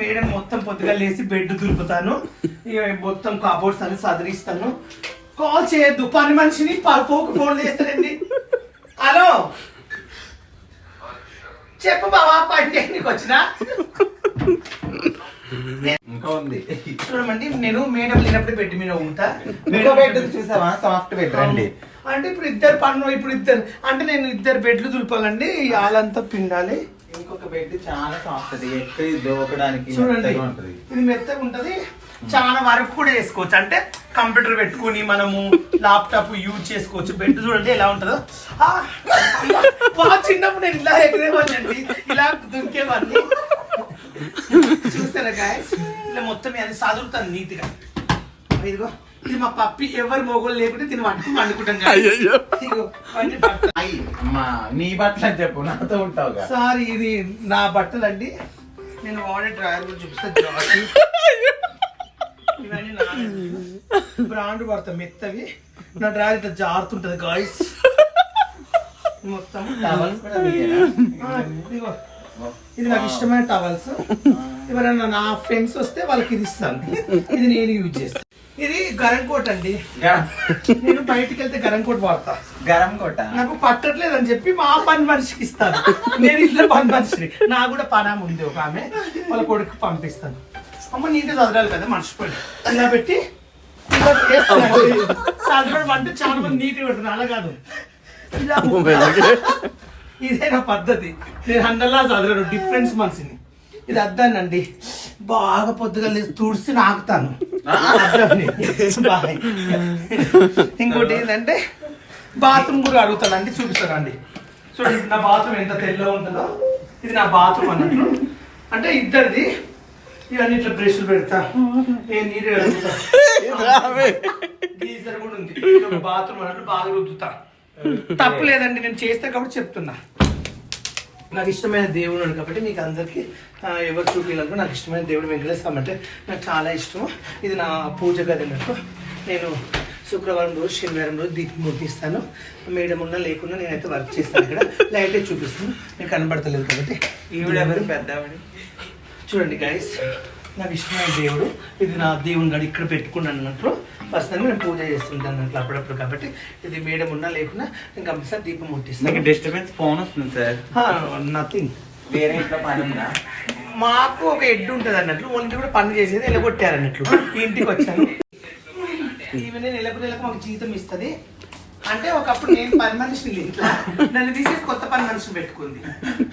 Madam మొత్తం పొద్దుగా లేసి బెడ్ దులుపుతాను. మొత్తం కాబోర్డ్స్ అన్ని సదిరిస్తాను. కాల్ చేయొద్దు పని మనిషిని పోకు ఫోన్ చేస్తారండి హలో చెప్పు బావా పని చేయడానికి వచ్చినా? ఇంకా ఉంది. చూడమండి నేను మేడం లేనప్పుడు బెడ్ మీద ఉంటా. ఇంకో బెడ్ చూసావా? సాఫ్ట్ బెడ్ రండి. అంటే ఇప్పుడు ఇద్దరు పన్ను ఇప్పుడు ఇద్దరు అంటే నేను ఇద్దరు బెడ్లు దులపాలండి వాళ్ళంతా పిండాలి. ఇంకొక బెడ్ చాలా సాఫ్ట్ అది. ఎక్కువ దూకడానికి చూడండి. మెత్తగా ఉంటది. ఇది మెత్తగా ఉంటది. చాలా వరకు కూడా వేసుకోవచ్చు. అంటే కంప్యూటర్ పెట్టుకుని మనము ల్యాప్టాప్ యూజ్ చేసుకోవచ్చు. బెడ్ చూడండి ఎలా ఉంటుందో. ఆ, బాగా చిన్నప్పుడు నేను ఇలా ఎగిరేవాడినండి. ఇలా దుంకేవాడిని. చూస్తారా గాయస్ ఇలా మొత్తం అది చదువుతాను నీట్గా. ఇదిగో. ఇది మా పప్పి ఎవరు మొగోలు లేకుంటే దీన్ని వండుకుని వండుకుంటాం. అయ్యి నీ బట్టలు అని చెప్పు నాతో ఉంటావుగా సార్ ఇది నా బట్టలు అండి నేను వాడే డ్రాయర్ గురించి చూపిస్తా జాకీ. ఇవన్నీ నా బ్రాండ్ పడతా మెత్తవి. నా డ్రాయర్ ఇట్లా జారుతుంటది గాయస్ మొత్తం టవల్స్ కూడా ఇదిగో. ఇది నాకు ఇష్టమైన టవల్స్ ఎవరైనా నా ఫ్రెండ్స్ వస్తే వాళ్ళకి ఇది ఇస్తాను. ఇది నేను యూజ్ చేస్తాను ఇది గరం కోట్ అండి. నేను బయటికి వెళ్తే గరం కోట్ వాడతా. గరం కొట్ట నాకు పట్టట్లేదు అని చెప్పి మా పని మనిషికి ఇస్తాను. నేను ఇద్దరు పని మనిషిని. నా కూడా పనామ ఉంది ఒక ఆమె. వాళ్ళ కొడుకు పంపిస్తాను. అమ్మ నీట్గా చదవాలి కదా మర్చిపోయి ఇలా పెట్టి. చదవడం అంటే చాలా మంది నీట్గా పెడుతున్నారు. అలా కాదు. ఇలా ఇదే నా పద్ధతి. నేను హండల్లా చదవను. డిఫరెన్స్ మనిషిని. ఇది అద్దానండి బాగా పొద్దుగా లేచి తుడిసి నాకుతాను. ఇంకోటి ఏంటంటే బాత్రూమ్ కూడా అడుగుతానండి చూపిస్తానండి. చూడండి నా బాత్రూమ్ ఎంత తెల్లగా ఉంటుందో ఇది నా బాత్రూమ్ అన్నట్లు. అంటే ఇద్దరిది ఇవన్నీ ఇట్లా బ్రష్లు పెడతా. నేను నీరు కడుగుతా. గీజర్ కూడా ఉంది. బాత్రూమ్ అన్నట్లు బాగా రుద్దుతా. తప్పు లేదండి నేను చేస్తా కాబట్టి చెప్తున్నా. నాకు ఇష్టమైన దేవుడు ఉన్నాడు కాబట్టి మీకు అందరికీ ఎవరు చూపించాలనుకో నాకు ఇష్టమైన దేవుడు వెంకటేశ్వర అంటే నాకు చాలా ఇష్టం ఇది నా పూజ గది అన్నట్టు. నేను శుక్రవారం రోజు శనివారం రోజు దీపం ముట్టిస్తాను. మేడం ఉన్నా లేకున్నా నేనైతే వర్క్ చేస్తాను ఇక్కడ. లైటే చూపిస్తాను. మీకు కనబడతలేదు కాబట్టి. ఈవిడెవరు పెద్దవాడి. చూడండి గైస్ నాకు ఇష్టమైన దేవుడు. ఇది నా దేవుని గడి ఇక్కడ పెట్టుకున్నాను అన్నట్లు. ఫస్ట్ నేను పూజ చేస్తుంటాను అన్నట్లు అప్పుడప్పుడు కాబట్టి ఇది మేడం ఉన్నా లేకున్నా నేను కంపల్సరీ దీపం ముట్టిస్తాను డిస్టర్బెన్స్ ఫోన్ వస్తుంది సార్. నథింగ్ వేరే ఇంట్లో పని ఉందా? మాకు ఒక ఎడ్డు ఉంటుంది అన్నట్లు. వాళ్ళ కూడా పని చేసేది ఎలగొట్టారు అన్నట్లు. ఇంటికి వచ్చాను. ఈమె నేను నెలకు నెలకు మాకు జీతం ఇస్తుంది. అంటే ఒకప్పుడు నేను పని మనిషిని ఇంట్లో నన్ను తీసేసి కొత్త పని మనిషిని పెట్టుకుంది.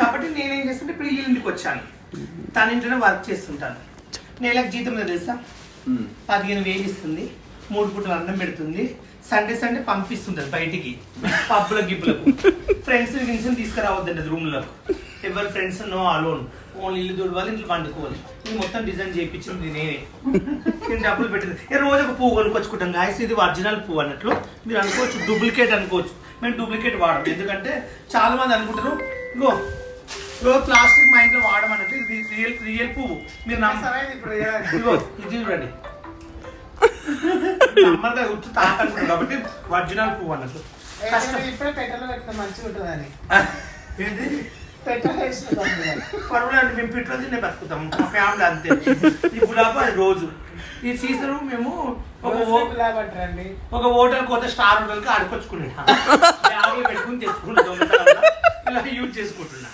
కాబట్టి నేనేం చేస్తుంటే ఇప్పుడు ఈ ఇంటికి వచ్చాను. తన ఇంట్లోనే వర్క్ చేస్తుంటాను. నెలకు జీతం తెలుసా. పదిహేను వేలు ఇస్తుంది. మూడు పూటలు అన్నం పెడుతుంది. సండే సండే పంపిస్తుంటది బయటికి. పబ్బుల గిబ్బులకు. ఫ్రెండ్స్ గిన్స్ తీసుకురావద్దండి రూమ్లో ఎవరి ఫ్రెండ్స్ నో అలోన్ ఓన్లీ ఇల్లు తుడవాలి ఇంట్లో వండుకోవాలి. ఇది మొత్తం డిజైన్ చేయించింది నేనే. నేను డబ్బులు పెట్టింది. ఏ రోజు ఒక పువ్వు కొనుక్కొచ్చుకుంటాం గాయస్ ఇది ఒరిజినల్ పువ్వు అన్నట్లు. మీరు అనుకోవచ్చు డూప్లికేట్ అనుకోవచ్చు. మేము డూప్లికేట్ వాడము. ఎందుకంటే చాలా మంది అనుకుంటారు ఇగో ఇగో ప్లాస్టిక్ మా ఇంట్లో వాడమన్నట్టు ఇది రియల్ రియల్ పువ్వు. మీరు నమ్మ ఇగో ఇది చూడండి. నమ్మగా గుర్తు తాకనుకుంటారు కాబట్టి ఒరిజినల్ పువ్వు అన్నట్టు. కష్టం. ఇప్పుడే పెట్రోల్ పెట్టిన మంచిగా ఉంటుందని. ఏంటి పర్వాలేదు మేము పెట్రోల్ తినే బతుకుతాం. మా ఫ్యామిలీ అంతే. ఈ గులాబీ అది రోజు. ఈ సీజన్ మేము ఒక ఒక హోటల్ కొత్త స్టార్ హోటల్కి ఆడుకొచ్చుకున్నా బ్యాగ్లో పెట్టుకుని దొంగతనంగా ఇలా యూజ్ చేసుకుంటున్నా.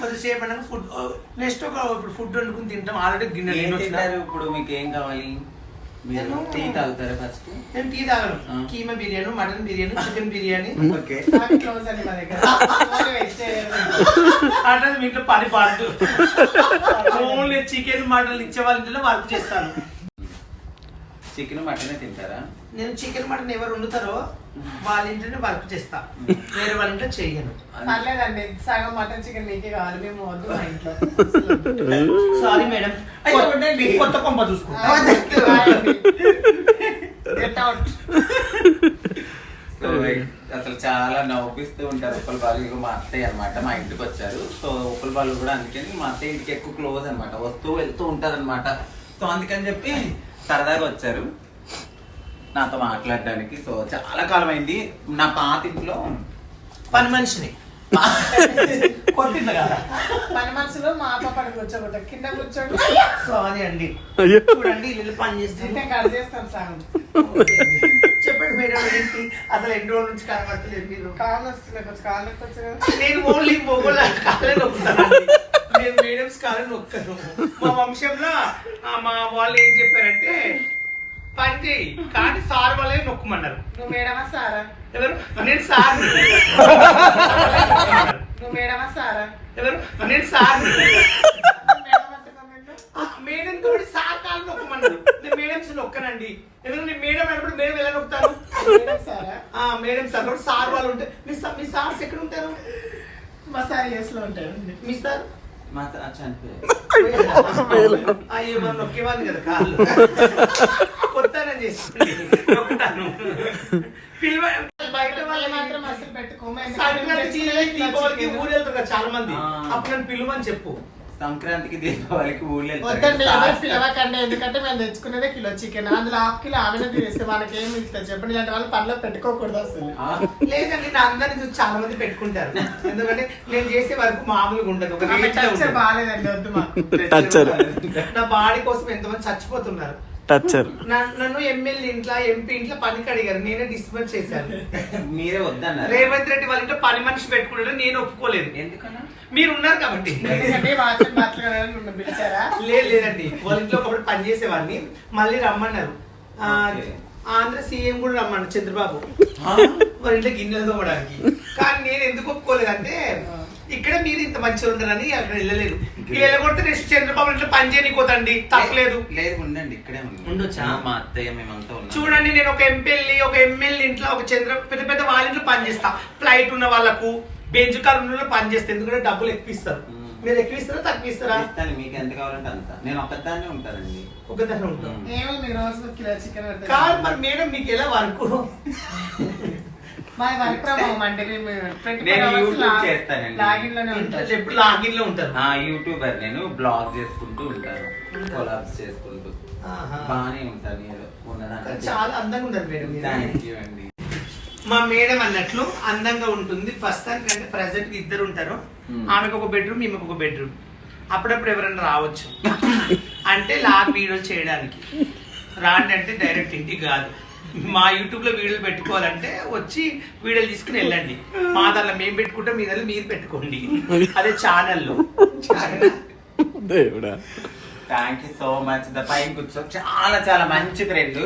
కొద్దిసేపు అయినాక ఫుడ్ నెక్స్ట్ ఒక ఇప్పుడు ఫుడ్ వండుకుని తింటాం. ఆల్రెడీ ఏం వచ్చినా తింటారు? ఇప్పుడు మీకు ఏం కావాలి? మీరు టీ తాగుతారా ఫస్ట్ నేను టీ తాగను. Keema biryani mutton biryani chicken biryani. Okay. Close అండి మా దగ్గర. అంటే మీ ఇంట్లో పని పాటు ఓన్లీ చికెన్ మటన్ ఇచ్చే వాళ్ళ ఇంట్లో వర్క్ చేస్తాను. చికెన్ మటనే తింటారా? నేను చికెన్ మటన్ ఎవరు వండుతారో వాళ్ళ ఇంట్లోనే వర్క్ చేస్తా. వేరే వాళ్ళ ఇంట్లో చెయ్యను పర్లేదండి సగం మటన్ చికెన్ మీకే కావాలి మేము వద్దు మా ఇంట్లో. సారీ మేడం ఉండండి. కొత్త కొంప చూసుకుంటా. గెట్ అవుట్ సో అసలు చాలా నవ్విస్తూ ఉంటారు ఉప్పల బాలు. ఇక మా అత్తయ్య అనమాట మా ఇంటికి వచ్చారు. సో ఉప్పల బాలు కూడా అందుకని మా అత్తయ్య ఇంటికి ఎక్కువ క్లోజ్ అనమాట వస్తూ వెళ్తూ ఉంటది అనమాట సో అందుకని చెప్పి సరదాగా వచ్చారు. నాతో మాట్లాడడానికి. సో చాలా కాలం అయింది నా పాత ఇంట్లో పని మనిషిని. కొట్టింది కదా. పని మనుషులు మా పాపని కూర్చోబెట్ట. కింద కూర్చోండి. సారీ అండి. చూడండి ఇల్లు పని చేస్తే అయితే కట్ చేస్తాం సగం చెప్పండి మేడం ఏంటి? అసలు ఎన్ని రోజుల నుంచి కనబడతలేదు మీరు? కాళ్ళు వస్తున్నాయి కొంచెం కాళ్ళు వచ్చి నేను ఓన్లీ మొగోళ్ళ కాలే నొక్కుతానండి నేను మేడమ్స్ కాలే నొక్కను. మా వంశంలో ఆ, మా వాళ్ళు ఏం చెప్పారంటే పని చేయి కానీ సార్ వాళ్ళే నొక్కమన్నారు. నువ్వు మేడమా సారా? ఎవరు? నేను సార్. నువ్వు మేడమా సారా? ఎవరు? నేను సార్. మేడం తోటి సార్ కాలు నొక్కమన్నారు? నేను మేడమ్స్ నొక్కనండి. ఎందుకంటే నేను మేడం అన్నప్పుడు మేడం ఎలా నొక్కుతాను మేడం సారా? సార్. కూడా సార్ వాళ్ళు ఉంటే మీ సా- మీ సార్స్ ఎక్కడ ఉంటారు? మసాజ్ చేస్తూ ఉంటారు. మీ సార్? బయట వాళ్ళు మాత్రం అసలు పెట్టుకోము సంక్రాంతి దీపావళికి ఊరు వెళ్తారు కదా చాలా మంది. అప్పుడు నన్ను పిలువని చెప్పు. సంక్రాంతికి దీపావళికి ఊళ్ళో వద్దండి ఎవరు పిలవకండి ఎందుకంటే మేము తెచ్చుకునేదే కిలో చికెన్. అందులో హాఫ్ కిలో ఆమెనే తినేస్తే మనకి ఏం మిగులుతుంది చెప్పండి ఇలాంటి వాళ్ళు పనిలో పెట్టుకోకూడదు అసలు. ఆ, లేదండి నా అందరిని చూసి చాలా మంది పెట్టుకుంటారు. ఎందుకంటే నేను చేసే వరకు మామూలుగా ఉండదు. ఒక ఆమె రేంజ్లో టచ్ ఉంటుంది. బాగాలేదండి వద్దు మాకు. టచ్చర్ నా బాడీ కోసం ఎంతమంది చచ్చిపోతున్నారు. టచ్చర్ నన్ను ఎమ్మెల్యే ఇంట్లో ఎంపీ ఇంట్లో పనికి అడిగారు. నేనే డిస్మిస్ చేశాను. మీరే వద్దన్నారు. రేవంత్ రెడ్డి వాళ్ళ ఇంట్లో పని మనిషి పెట్టుకుంటే నేను ఒప్పుకోలేదు. ఎందుకన్నా? మీరు ఉన్నారు కాబట్టి లేదు లేదండి. వాళ్ళ ఇంట్లో ఒకప్పుడు పని చేసేవాడిని. మళ్ళీ రమ్మన్నారు. ఆంధ్ర సీఎం కూడా రమ్మన్నారు చంద్రబాబు. ఆ? వాళ్ళ ఇంట్లో గిన్నెలు తోమడానికి. కానీ నేను ఎందుకు ఒప్పుకోలేదంటే ఇక్కడ మీరు ఇంత మంచిగా ఉంటారని అక్కడ వెళ్ళలేదు. వెళ్ళగొడితే నెక్స్ట్ చంద్రబాబు ఇంట్లో పని చేయనిపోతండి తప్పలేదు. లేదు ఉండండి ఇక్కడే ఉండొచ్చా? మా అత్తయ్య మేమంతా ఉన్నాం. చూడండి నేను ఒక ఎంపీఎల్ని ఒక ఎమ్మెల్యే ఇంట్లో ఒక చంద్ర పెద్ద పెద్ద వాళ్ళ ఇంట్లో పని చేస్తా. ఫ్లైట్ ఉన్న వాళ్ళకు బెంచ్ వాళ్ళకు పని చేస్తా ఎందుకంటే డబ్బులు ఎక్కువ ఇస్తారు. మీరు ఎక్కువ ఇస్తారా తక్కువ ఇస్తారా ఇస్తాను మీకు ఎంత కావాలంటే అంత. నేను ఒక్కదాన్నే ఉంటానండి. ఒక దగ్గర ఉంటాం మ్మ్. ఏమో మీ రోజు కిలో చికెన్ కాదు మరి మేడం మీకు ఎలా వర్క్? నేను ఫోర్ YouTube అవర్స్ చేస్తానండి. లాగిన్లోనే ఉంటాం ఎప్పుడు లాగిన్లో ఉంటారు? ఆ యూట్యూబర్ నేను బ్లాగ్ చేసుకుంటూ ఉంటాను. కొలాబ్స్ చేసుకుంటూ. బాగానే ఉంటాను చాలా అందంగా ఉంటారు మేడం మీరు. థ్యాంక్ యూ అండి. మా మేడం అన్నట్లు అందంగా ఉంటుంది. ఫస్ట్ అంటే ప్రెసెంట్ ఇద్దరు ఉంటారు. Hmm. ఆమెకు ఒక బెడ్రూమ్ ఈమెకు ఒక బెడ్రూమ్ అప్పుడప్పుడు ఎవరైనా రావచ్చు. అంటే లాగ్ వీడియోలు చేయడానికి. రాండి అంటే డైరెక్ట్ ఇంటికి కాదు. మా యూట్యూబ్లో వీడియోలు పెట్టుకోవాలంటే వచ్చి వీడియోలు తీసుకుని వెళ్ళండి. మా దాంట్లో మేము పెట్టుకుంటాం మీ దాంట్లో మీరు పెట్టుకోండి. అదే ఛానల్లో దేవుడా. థ్యాంక్ యూ సో మచ్ ద పైన కూర్చో. చాలా చాలా మంచి ఫ్రెండ్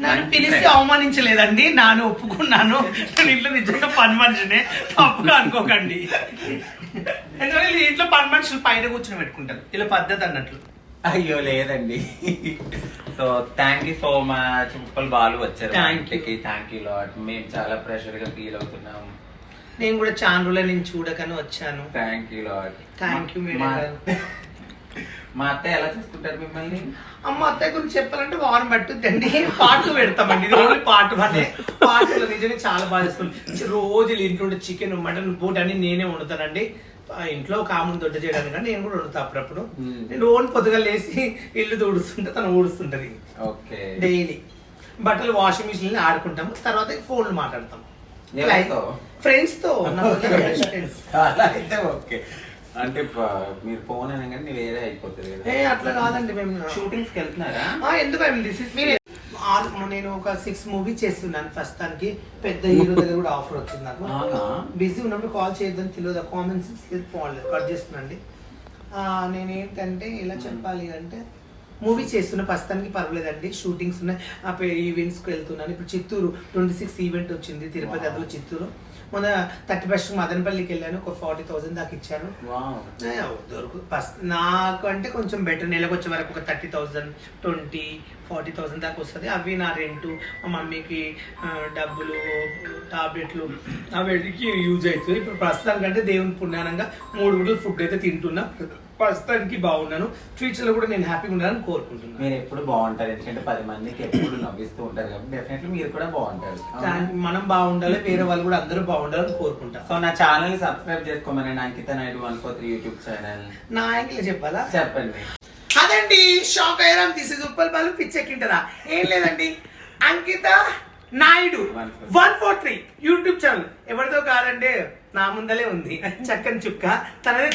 నన్ను పిలిచి అవమానించలేదండి. నాను ఒప్పుకున్నాను. నేను ఇంట్లో నిజంగా పని మనిషినే. తప్పుగా అనుకోకండి. ఎందుకంటే ఇంట్లో పని మనుషులు పైన కూర్చొని పెట్టుకుంటారు. ఇలా పద్ధతి అన్నట్లు. అయ్యో లేదండి. So thank you so much Uppal Balu వచ్చారు. ఇంటికి. థ్యాంక్ యూ లాట్ మేము చాలా ప్రెషర్గా ఫీల్ అవుతున్నాం నేను కూడా చాలా రోజులు నేను చూడకని వచ్చాను. Thank you lot Thank you, madam. మా అత్తయ్య ఎలా చూసుకుంటారు మిమ్మల్ని? అమ్మ అత్తయ్య గురించి చెప్పాలంటే వారం పట్టుద్దండి. పాటు పెడతామండి. ఇది ఓన్లీ పాటు అనే పాటలు నిజంగా చాలా బాగా చేస్తుంది. రోజు ఇంట్లో ఉండే చికెన్ మటన్ బోట్ అన్ని నేనే వండుతానండి. ఇంట్లో కామన్ దొడ్డ చేయడానికి కానీ నేను కూడా వండుతా అప్పుడప్పుడు. నేను ఓన్ పొద్దుగా లేసి ఇల్లు తుడుస్తుంటే తను ఊడుస్తుంటది. ఓకే. డైలీ. బట్టలు వాషింగ్ మిషన్ ఆడుకుంటాము. తర్వాత ఫోన్లు మాట్లాడతాం? ఫ్రెండ్స్తో ఫ్రెండ్స్ ఓకే. అంటే మీరు ఫోన్ అనగానే వేరే అయిపోతుంది ఏ కదా అట్లా కాదండి మేము షూటింగ్స్కి వెళ్తున్నారా ఆ, ఎందుకు దిస్ ఇస్ నేను ఒక సిక్స్ మూవీ చేస్తున్నాను ప్రస్తుతానికి పెద్ద హీరో దగ్గర కూడా ఆఫర్ వచ్చింది నాకు. అవునా? బిజీ ఉన్నప్పుడు కాల్ చేయొద్దని తెలియదు. కామెంట్స్ పోలేదు కట్ చేస్తున్నాండి. ఆ, నేనేంటంటే ఎలా చెప్పాలి అంటే మూవీ చేస్తున్న ప్రస్తుతానికి పర్వాలేదండి. షూటింగ్స్ ఉన్నాయి. ఆ ఈవెంట్స్కి వెళ్తున్నాను. ఇప్పుడు చిత్తూరు ట్వంటీ సిక్స్ ఈవెంట్ వచ్చింది. తిరుపతి. అందులో చిత్తూరు. మొన్న థర్టీ ఫస్ట్ మదనపల్లికి వెళ్ళాను ఒక ఫార్టీ థౌసండ్ దాకా ఇచ్చాను దొరుకు ఫస్ట్ నాకు అంటే కొంచెం బెటర్ నెలకు వచ్చే వరకు ఒక thirty thousand twenty forty thousand దాకా వస్తుంది. అవి నా రెంటు మా మమ్మీకి డబ్బులు టాబ్లెట్లు అవిటికి యూజ్ అవుతుంది. ఇప్పుడు ప్రస్తుతానికంటే దేవుని పుణ్యానంగా మూడు గుడ్లు ఫుడ్ అయితే తింటున్నా. ప్రస్తుతానికి బాగున్నాను. ఫ్యూచర్లో కూడా నేను హ్యాపీగా ఉండాలని కోరుకుంటున్నాను. మీరు ఎప్పుడు బాగుంటారు ఎందుకంటే పది మందికి ఎప్పుడు నవ్విస్తూ ఉంటారు కాబట్టి డెఫినెట్లీ మీరు కూడా బాగుంటారు. మనం బాగుండాలి వేరే వాళ్ళు కూడా అందరూ బాగుండాలని కోరుకుంటా సో నా ఛానల్ సబ్స్క్రైబ్ చేసుకోమని Ankita Naidu one four three YouTube channel. నా యాంగిల్ చెప్పాలా? చెప్పండి. అదండి షాక్ అయ్యారా ఇస్ ఉప్పల్ బాలు పిచ్చెక్కింటారా ఏం లేదండి. Ankita Naidu. One four three YouTube channel. ఎవరితో కాదండి. నా ముందలే ఉంది. చక్కని చుక్క. తనదే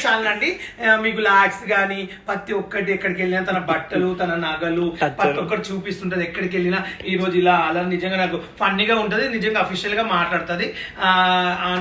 ఆ, మీకు లాక్స్ కానీ ప్రతి ఒక్కటి ఎక్కడికి వెళ్ళినా తన బట్టలు తన నగలు ప్రతి ఒక్కటి చూపిస్తుంటది ఎక్కడికి వెళ్ళినా. ఈ రోజు ఇలా అలా నిజంగా నాకు ఫన్నీగా ఉంటది నిజంగా అఫీషియల్గా మాట్లాడుతుంది.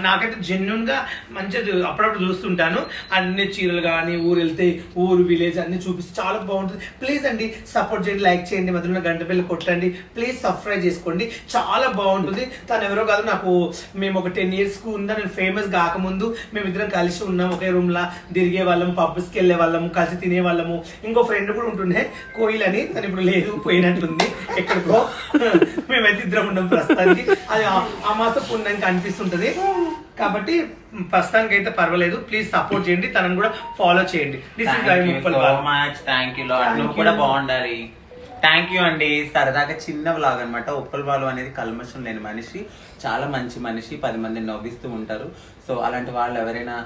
నాకైతే జెన్యున్గా మంచిగా అప్పుడప్పుడు చూస్తుంటాను. అన్ని చీరలు కానీ ఊరు వెళ్తే ఊరు విలేజ్ అన్ని చూపిస్తే చాలా బాగుంటుంది. ప్లీజ్ అండి సపోర్ట్ చేయండి లైక్ చేయండి మధ్యలో గంట బిల్లు కొట్టండి. ప్లీజ్ సబ్స్క్రైబ్ చేసుకోండి. చాలా బాగుంటుంది. తను ఎవరో కాదు నాకు మేము ఒక టెన్ ఇయర్స్కు ఉందా నేను ఫేమస్ కాకముందు మేమిద్దరం కలిసి ఉన్నాం. ఒకే రూమ్ లా తిరిగే వాళ్ళం పబ్స్కి వెళ్ళే వాళ్ళము కలిసి తినే వాళ్ళము. ఇంకో ఫ్రెండ్ కూడా ఉంటుండే కోయిల్ అని తను ఇప్పుడు లేదు పోయినట్టుంది. ఎక్కడికో. మేమైతే ఇద్దరం ఉన్నాం ప్రస్తుతానికి. అది ఆ- మాసం పుణ్యానికి అనిపిస్తుంటది కాబట్టి ప్రస్తుతానికి అయితే పర్వాలేదు. ప్లీజ్ సపోర్ట్ చేయండి. తనని కూడా ఫాలో చేయండి. This is thank you thank కూడా బాగుండాలి. థ్యాంక్ యూ అండి. సరదాగా చిన్న వ్లాగ్ అనమాట ఉప్పల్ బాలు అనేది కల్మషం లేని మనిషి. చాలా మంచి మనిషి. పది మంది నవ్విస్తూ ఉంటారు. సో అలాంటి వాళ్ళు ఎవరైనా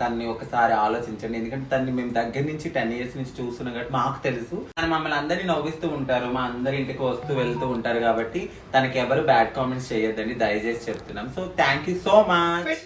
తన్ని ఒకసారి ఆలోచించండి. ఎందుకంటే తన్ని మేము దగ్గర నుంచి టెన్ ఇయర్స్ నుంచి చూస్తున్నాం కాబట్టి మాకు తెలుసు. తను మమ్మల్ని అందరినీ నవ్విస్తూ ఉంటారు. మా అందరి ఇంటికి వస్తూ వెళ్తూ ఉంటారు కాబట్టి తనకి ఎవరు బ్యాడ్ కామెంట్స్ చేయొద్దండి. దయచేసి చెప్తున్నాం. So thank you so much